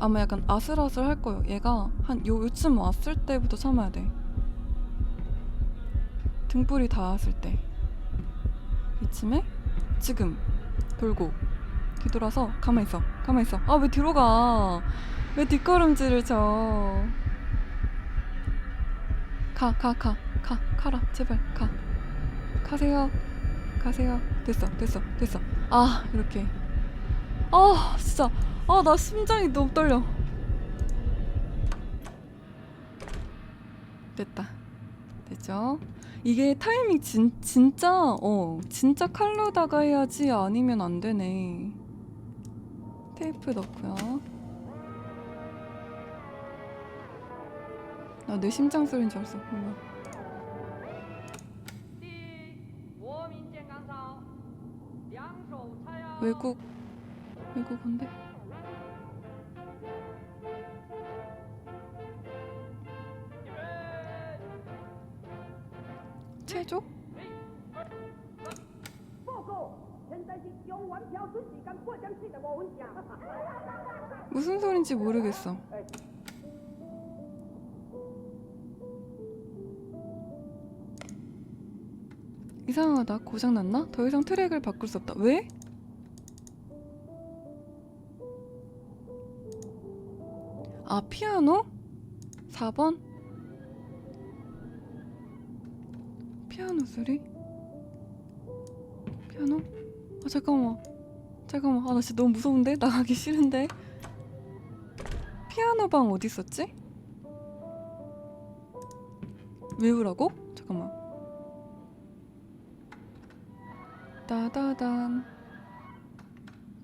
아마 약간 아슬아슬 할 거예요. 얘가 한 요, 요쯤 왔을 때부터 참아야 돼. 등불이 닿았을 때. 이쯤에 지금 돌고 뒤돌아서 가만히 있어. 가만히 있어. 아 왜 뒤로 가? 왜 뒷걸음질을 쳐? 가, 가, 가, 가, 가라. 제발 가. 가세요. 가세요. 됐어, 됐어, 됐어. 아 이렇게. 아 진짜. 아, 나 심장이 너무 떨려. 됐다. 됐죠? 이게 타이밍 진, 진짜, 어, 진짜 칼로다가 해야지 아니면 안 되네. 테이프 넣고요. 나 내 심장 소리인 줄 알았어. 몰라. 외국 외국어인데? 최조? 무슨 소린지 모르겠어. 이상하다. 고장났나? 더 이상 트랙을 바꿀 수 없다. 왜? 아, 피아노? 4번? 피아노 소리? 피아노? 아, 잠깐만. 잠깐만. 아, 나 진짜 너무 무서운데? 나가기 싫은데? 피아노 방 어디 있었지? 외우라고? 잠깐만. 따다단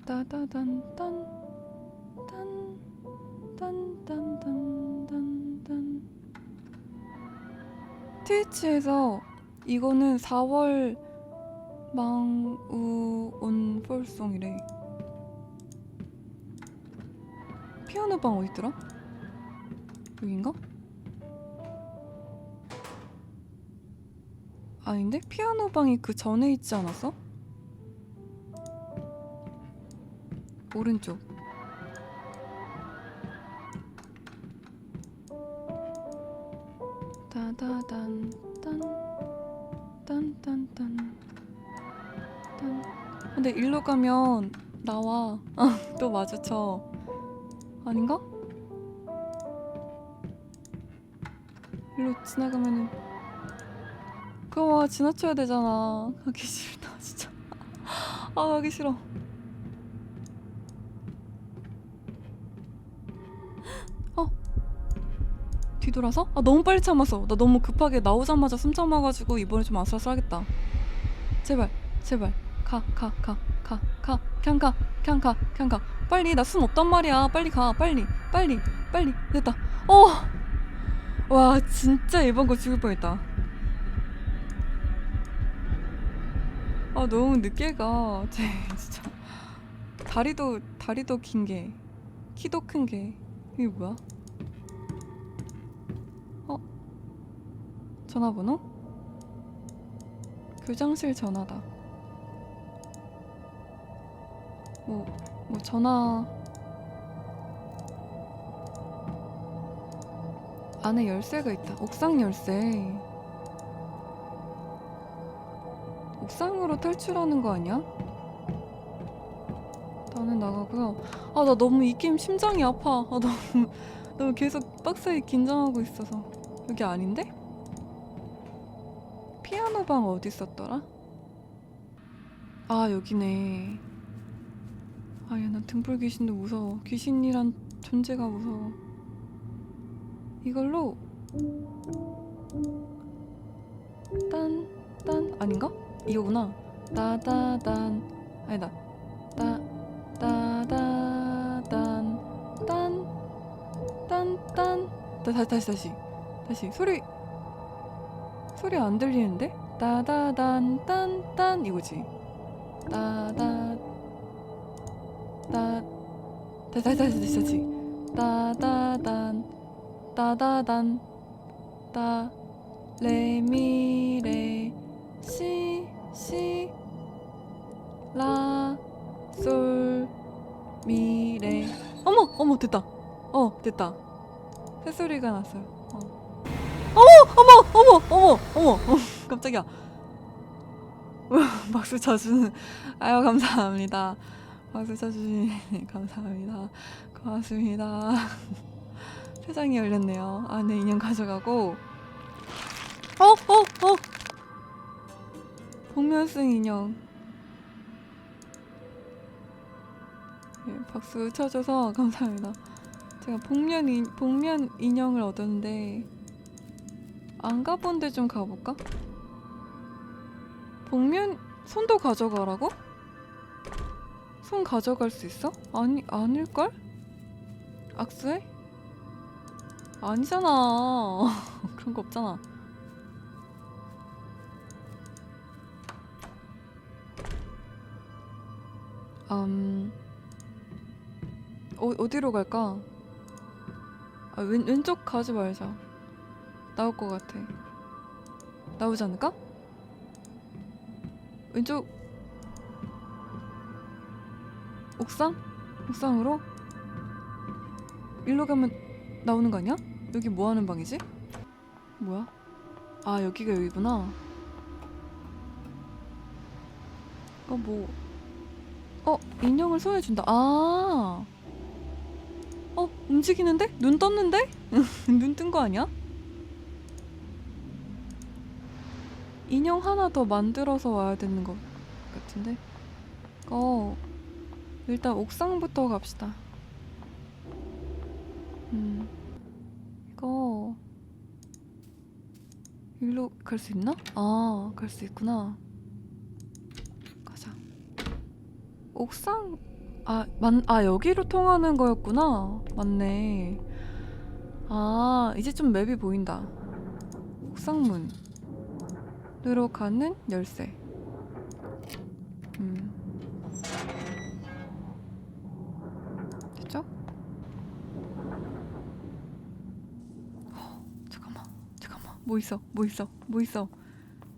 따다단 딴딴딴딴딴딴딴 트위치에서 이거는 4월 망우온 폴송이래. 피아노 방 어딨더라? 여긴가? 아닌데? 피아노 방이 그 전에 있지 않았어? 오른쪽 따다단 딴딴딴딴 근데 일로 가면 나와. 또 마주쳐. 아닌가? 일로 지나가면은. 그거 지나쳐야 되잖아. 가기 싫다 진짜. 아 가기 싫어. 어? 뒤돌아서? 아 너무 빨리 참았어. 나 너무 급하게 나오자마자 숨 참아가지고 이번에 좀 아슬아슬하겠다. 제발 제발 가 가 가 가 가 그냥 가 그냥 가 그냥 가. 빨리 나 숨 없단 말이야. 빨리 가 빨리 빨리 빨리. 됐다. 어 와 진짜 이번 거 죽을 뻔했다. 아 너무 늦게 가. 쟤, 진짜. 다리도 다리도 긴 게 키도 큰 게 이게 뭐야? 어? 전화번호? 교장실 전화다 뭐, 뭐 전화 안에 열쇠가 있다. 옥상 열쇠. 옥상으로 탈출하는 거 아니야? 나는 나가고요. 아, 나 너무 이 게임 심장이 아파. 아, 너무, 너무 계속 빡세게 긴장하고 있어서. 여기 아닌데? 피아노 방 어디 있었더라? 아, 여기네. 아야 난 등불 귀신도 무서워. 귀신이란 존재가 무서워. 이걸로 딴 딴 아닌가? 이거구나. 따다단 아니다. 따 따다단 딴딴딴. 다시 다시 다시. 다시. 소리. 소리 안 들리는데? 따다단 딴 딴. 이거지. 따다 따 다시 다시 다시 다시 다시 따다단 따다단 따 레미레 시시 라 솔 미레 어머 어머 됐다. 어 됐다. 새소리가 났어요. 어. 어머 어머 어머 어머 어머 깜짝이야. 박수 쳐주는 아유 감사합니다. 박수 쳐주시니 감사합니다. 고맙습니다. 세상이 열렸네요. 아, 네 인형 가져가고. 어, 어, 어. 복면승 인형. 네, 박수 쳐줘서 감사합니다. 제가 복면 인, 복면 인형을 얻었는데 안 가본 데 좀 가볼까? 복면 손도 가져가라고? 손 가져갈 수 있어? 아니 아닐걸? 악수해? 아니잖아. 그런 거 없잖아. 음, 어, 어디로 갈까? 아, 왼, 왼쪽 가지 말자. 나올 것 같아. 나오지 않을까? 왼쪽 옥상? 옥상으로? 일로 가면 나오는 거 아니야? 여기 뭐 하는 방이지? 뭐야? 아 여기가 여기구나. 어 뭐? 어 인형을 손에 준다. 아. 어 움직이는데? 눈 떴는데? 눈 뜬 거 아니야? 인형 하나 더 만들어서 와야 되는 것 같은데. 어 일단 옥상부터 갑시다. 음. 이거 일로 갈 수 있나? 아, 갈 수 있구나. 가자. 옥상 아, 만, 아 여기로 통하는 거였구나. 맞네. 아, 이제 좀 맵이 보인다. 옥상문으로 가는 열쇠. 음. 됐죠? 잠깐만 잠깐만 뭐 있어? 뭐 있어? 뭐 있어?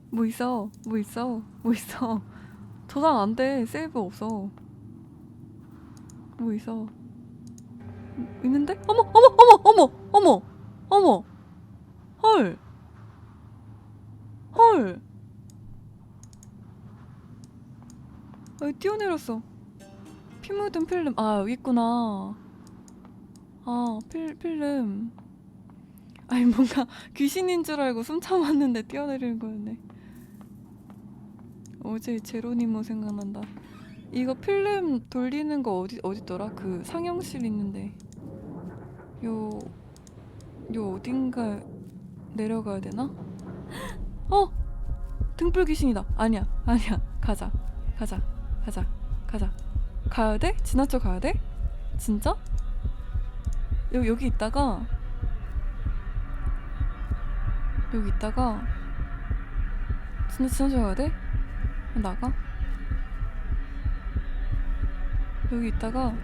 뭐 있어? 뭐 있어? 뭐 있어? 저장 안 돼. 세이브 없어. 뭐 있어? 있는데? 어머 어머 어머 어머 어머 어머. 헐. 헐. 여기 뛰어내렸어. 피 묻은 필름. 아, 여기 있구나. 아, 필, 필름. 아니, 뭔가 귀신인 줄 알고 숨 참았는데 뛰어내리는 거였네. 어제 제로니모 생각난다. 이거 필름 돌리는 거 어디, 어딨더라? 그 상영실 있는데. 요, 요 어딘가 내려가야 되나? 어! 등불 귀신이다. 아니야, 아니야. 가자, 가자, 가자, 가자. 가야 돼? 지나쳐 가야 돼? 진짜? 여기 여기 있다가 여기 있다가 진짜 지나쳐 가야 돼? 나가? 여기 있다가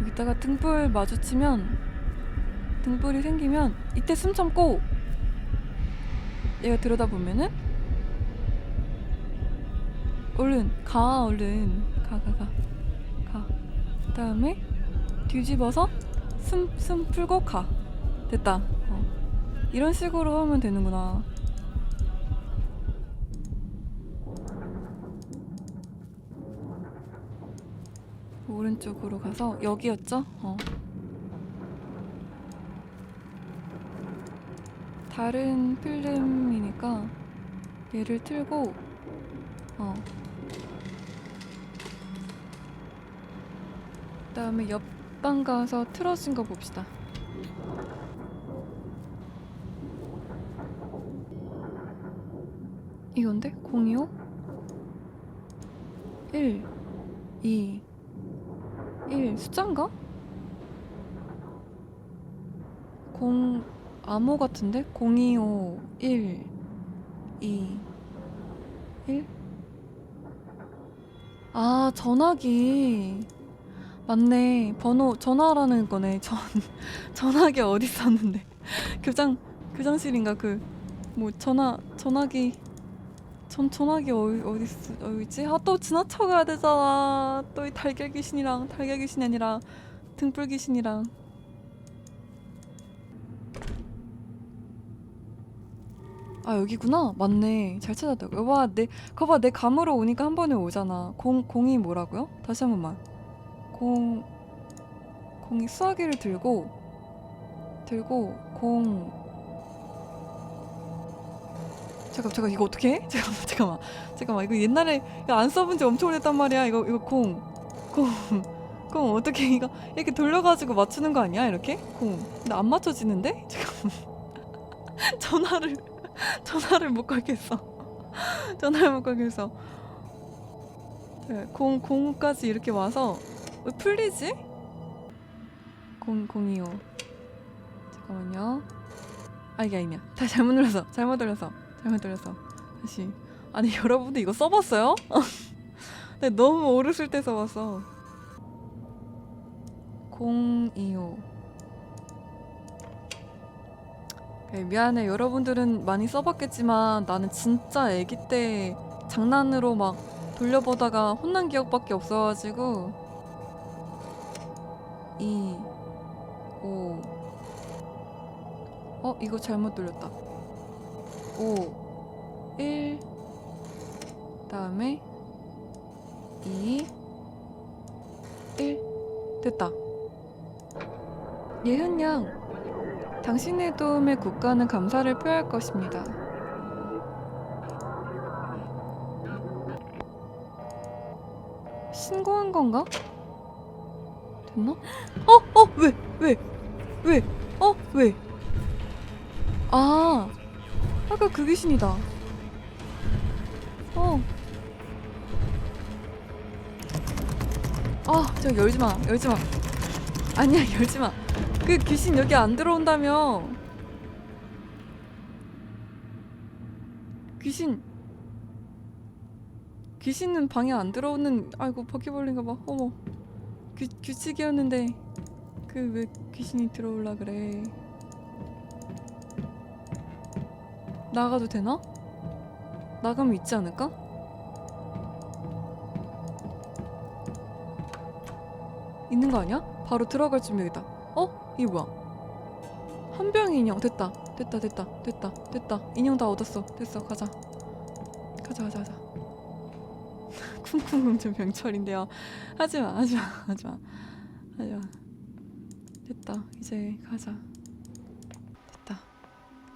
여기 있다가 등불 마주치면 등불이 생기면 이때 숨 참고 얘가 들여다보면은 얼른 가 얼른 가 가 가 가 그다음에 뒤집어서 숨 숨 풀고 가 됐다 어. 이런 식으로 하면 되는구나 오른쪽으로 가서 여기였죠? 어. 다른 필름이니까 얘를 틀고 어 그다음에 옆방 가서 틀어진 거 봅시다. 이건데? 025 1 2 1 숫자인가? 0 암호 같은데? 025 1 2 1 아, 전화기. 맞네. 번호 전화라는 거네. 전 전화기 어디 있었는데? 교장 교장실인가 그 뭐 전화 전화기 전 전화기 어디 어디 있- 어디 있지? 아 또 지나쳐 가야 되잖아. 또 이 달걀 귀신이랑 달걀 귀신이 아니라 등불 귀신이랑. 아 여기구나. 맞네. 잘 찾았다 여봐 내 거봐 내 감으로 오니까 한 번에 오잖아. 공 공이 뭐라고요? 다시 한 번만. 공 공이 수화기를 들고 들고 공 잠깐 잠깐 이거 어떻게 해? 잠깐만 잠깐만. 잠깐만 이거 옛날에 이거 안 써본 지 엄청 오래됐단 말이야. 이거 이거 공 공, 공 어떻게 이거 이렇게 돌려가지고 맞추는 거 아니야? 이렇게? 공. 근데 안 맞춰지는데? 잠깐만. 전화를 전화를 못 걸겠어. 전화를 못 걸겠어. 네, 공 공까지 이렇게 와서 왜 풀리지? 공 공이요. 잠깐만요. 아 이게 아니야 다시 잘못 눌렀어 잘못 눌렀어 잘못 눌렀어 다시. 아니 여러분들 이거 써봤어요? 네, 너무 어렸을 때 써봤어 025 네, 미안해. 여러분들은 많이 써봤겠지만 나는 진짜 아기 때 장난으로 막 돌려보다가 혼난 기억밖에 없어가지고. 2 5 어? 이거 잘못 돌렸다 5 1 다음에 2 1 됐다 예은 양 당신의 도움에 국가는 감사를 표할 것입니다. 신고한 건가? 됐나? 어, 어, 왜, 왜, 왜, 어, 왜? 아, 아까 그 귀신이다. 어. 아, 저 열지 마, 열지 마. 아니야, 열지 마. 그 귀신 여기 안 들어온다며. 귀신. 귀신은 방에 안 들어오는 아이고 바퀴벌레인가 봐. 어머. 규, 규칙이었는데 그 왜 귀신이 들어올라 그래. 나가도 되나? 나가면 있지 않을까? 있는 거 아니야? 바로 들어갈 준비겠다. 어? 이게 뭐야? 한 병의 인형 됐다 됐다 됐다 됐다 됐다 인형 다 얻었어 됐어 가자 가자 가자 가자 쿵쿵쿵 병철인데요 하지마 하지마 하지마 하지마 됐다 이제 가자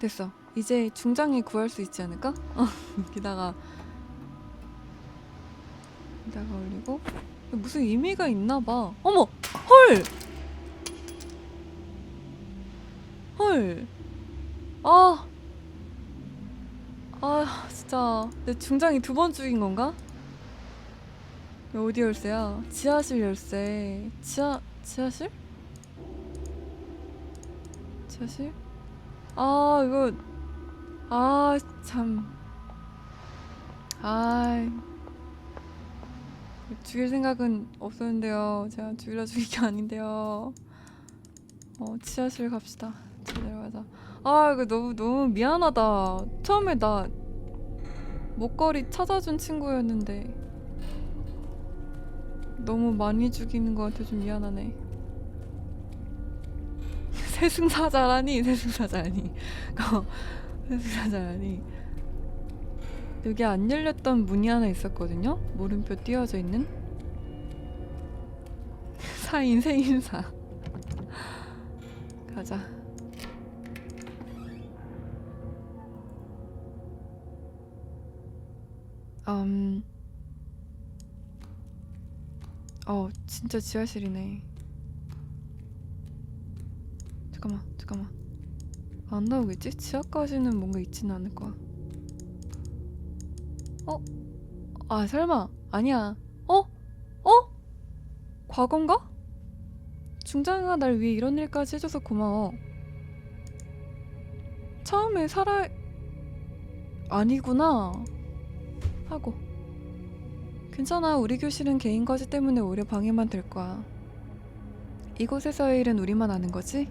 됐어 이제 중장에 구할 수 있지 않을까? 어 여기다가 여기다가 올리고 무슨 의미가 있나 봐 어머 헐 헐. 아. 아, 진짜. 내 중장이 두 번 죽인 건가? 어디 열쇠야? 지하실 열쇠. 지하, 지하실? 지하실? 아, 이거. 아, 참. 아. 죽일 생각은 없었는데요. 제가 죽이려 죽인 게 아닌데요. 어, 지하실 갑시다. 내려가자. 아 이거 너무 너무 미안하다. 처음에 나 목걸이 찾아준 친구였는데 너무 많이 죽이는 것 같아 좀 미안하네. 세승사자라니 세승사자라니. 어, 세승사자라니. 여기 안 열렸던 문이 하나 있었거든요. 물음표 띄어져 있는. 사인 세인사. 가자. 음. 어, 진짜 지하실이네. 잠깐만, 잠깐만. 안 나오겠지? 지하까지는 뭔가 있지는 않을 거야. 어? 아, 설마. 아니야. 어? 어? 과거인가? 중장아 날 위해 이런 일까지 해줘서 고마워. 처음에 살아... 아니구나. 하고 괜찮아 우리 교실은 개인 과제 때문에 오히려 방해만 될 거야 이곳에서의 일은 우리만 아는 거지?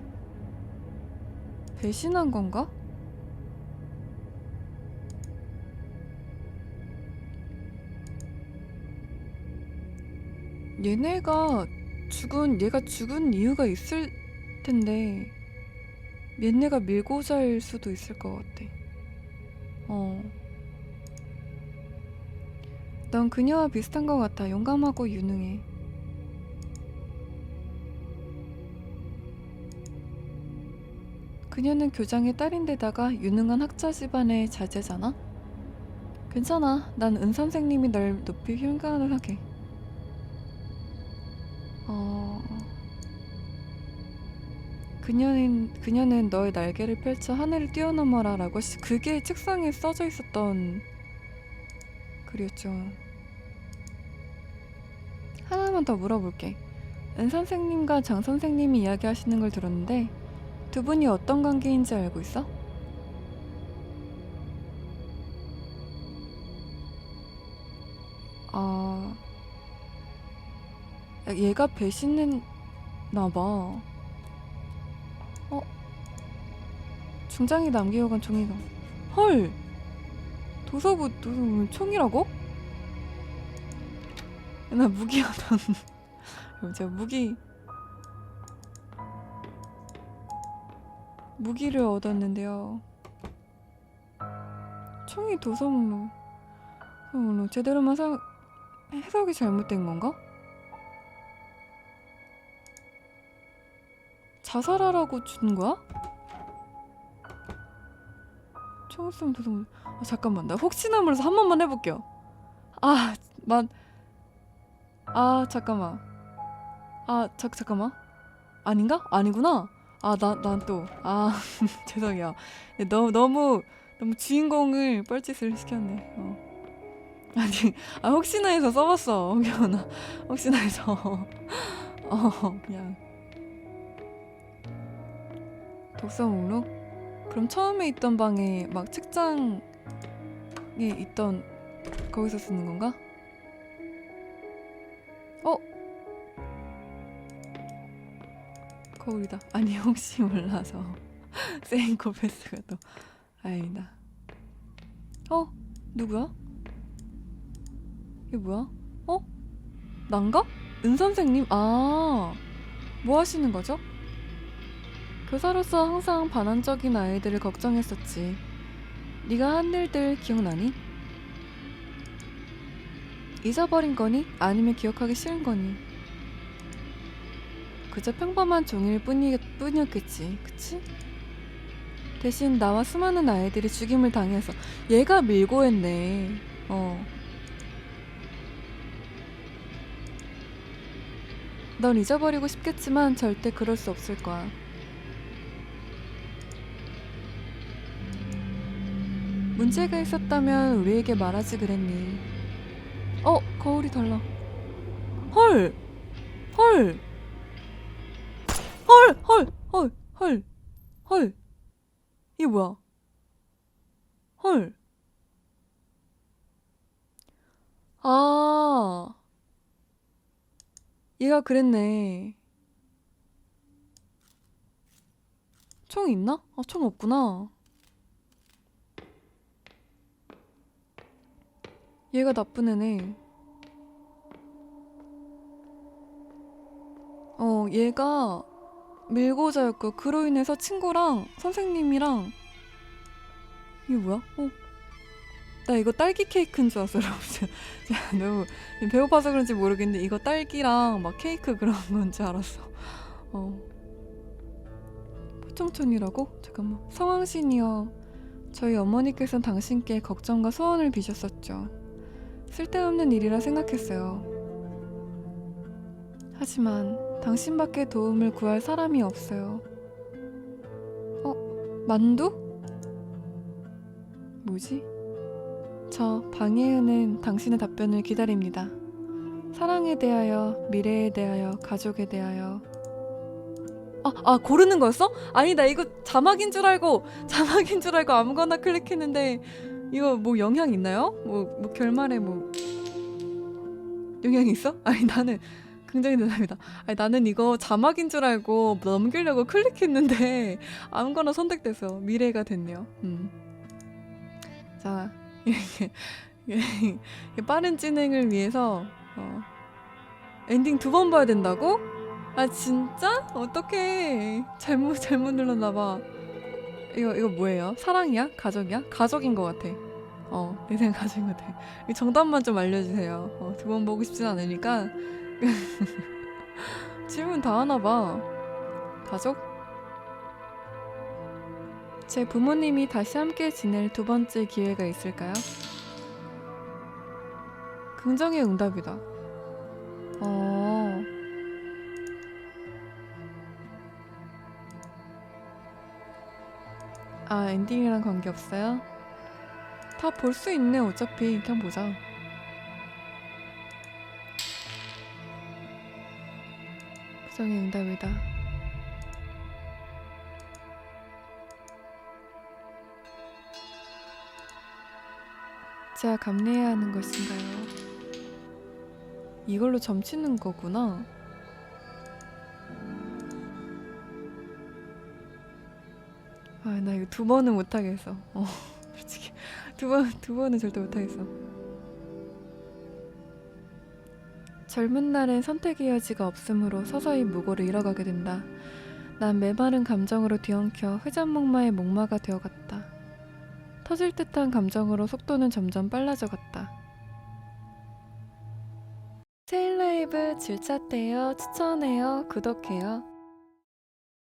배신한 건가? 얘네가 죽은 얘가 죽은 이유가 있을 텐데 얘네가 밀고자일 수도 있을 것 같아. 어. 넌 그녀와 비슷한 것 같아. 용감하고 유능해. 그녀는 교장의 딸인데다가 유능한 학자 집안의 자제잖아? 괜찮아. 난 은 선생님이 널 높이 평가를 하게. 어... 그녀는 그녀는 너의 날개를 펼쳐 하늘을 뛰어넘어라 라고 시- 그게 책상에 써져 있었던 글이었죠. 하나만 더 물어볼게. 은 선생님과 장 선생님이 이야기하시는 걸 들었는데 두 분이 어떤 관계인지 알고 있어? 아, 야, 얘가 배신했나 봐. 어? 중장이 남기고 간 종이가. 헐! 도서부, 도서부 총이라고? 나 무기 얻었 제가 무기 무기를 얻었는데요. 총이 목록. 도서 목록 제대로만 사 해석이 잘못된 건가? 자살하라고 준 거야? 총 쏘면 도서 목록. 아, 잠깐만 나 혹시나 몰라서 한 번만 해볼게요. 아, 만. 아 잠깐만. 아 잠, 잠깐만. 아닌가? 아니구나. 아, 나, 난 또. 아, 죄송해요. 네, 너무, 너무, 너무 주인공을 뻘짓을 시켰네. 어. 아니, 아, 혹시나 해서 써봤어. 혹여나. 혹시나 해서. 어, 그냥. 독서 목록? 그럼 처음에 있던 방에 막 책장에 있던 거기서 쓰는 건가? 거울이다. 아니 혹시 몰라서 세인코페스가 또 아니다. 어? 누구야? 이게 뭐야? 어? 난가? 은 선생님? 아, 뭐 하시는 거죠? 교사로서 항상 반항적인 아이들을 걱정했었지. 네가 한 일들 기억나니? 잊어버린 거니? 아니면 기억하기 싫은 거니? 그저 평범한 종일 뿐이, 뿐이었겠지, 그치? 대신 나와 수많은 아이들이 죽임을 당해서 얘가 밀고 했네. 어. 넌 잊어버리고 싶겠지만 절대 그럴 수 없을 거야. 문제가 있었다면 우리에게 말하지 그랬니? 어, 거울이 달라. 헐! 헐! 헐! 헐! 헐! 헐! 헐! 이게 뭐야? 헐! 아. 얘가 그랬네. 총 있나? 아, 총 없구나. 얘가 나쁜 애네. 어, 얘가 밀고자였고 그로 인해서 친구랑 선생님이랑 이게 뭐야? 어. 나 이거 딸기 케이크인 줄 알았어, 여러분. 제가 너무 배고파서 그런지 모르겠는데 이거 딸기랑 막 케이크 그런 건 줄 알았어. 어. 포청천이라고? 잠깐만. 성황신이여. 저희 어머니께서는 당신께 걱정과 소원을 비셨었죠. 쓸데없는 일이라 생각했어요. 하지만 당신밖에 도움을 구할 사람이 없어요. 어? 만두? 뭐지? 저 방예은은 당신의 답변을 기다립니다. 사랑에 대하여, 미래에 대하여, 가족에 대하여. 아, 아 고르는 거였어? 아니 나 이거 자막인 줄 알고 자막인 줄 알고 아무거나 클릭했는데 이거 뭐 영향 있나요? 뭐, 뭐 결말에 뭐 영향이 있어? 아니 나는 굉장히 대단합니다. 아니 나는 이거 자막인 줄 알고 넘기려고 클릭했는데 아무거나 선택돼서 미래가 됐네요. 음. 자 이렇게, 빠른 진행을 위해서 어, 엔딩 두 번 봐야 된다고? 아 진짜? 어떡해 잘못 잘못 눌렀나봐 이거 이거 뭐예요? 사랑이야? 가족이야? 가족인 것 같아 어 내 생각 가족인 것 같아 이 정답만 좀 알려주세요 어, 두 번 보고 싶진 않으니까 질문 다 하나 봐 가족? 제 부모님이 다시 함께 지낼 두 번째 기회가 있을까요? 긍정의 응답이다 어 아, 엔딩이랑 관계없어요? 다 볼 수 있네, 어차피. 그냥 보자. 부정의 응답이다. 제가 감내해야 하는 것인가요? 이걸로 점치는 거구나. 아, 나 이거 두 번은 못 하겠어. 어, 솔직히 두 번, 두 번은 절대 못 하겠어. 젊은 날엔 선택의 여지가 없으므로 서서히 무고를 잃어가게 된다. 난 메마른 감정으로 뒤엉켜 회전목마의 목마가 되어갔다. 터질 듯한 감정으로 속도는 점점 빨라져 갔다. 세일라이브 질차대요 추천해요 구독해요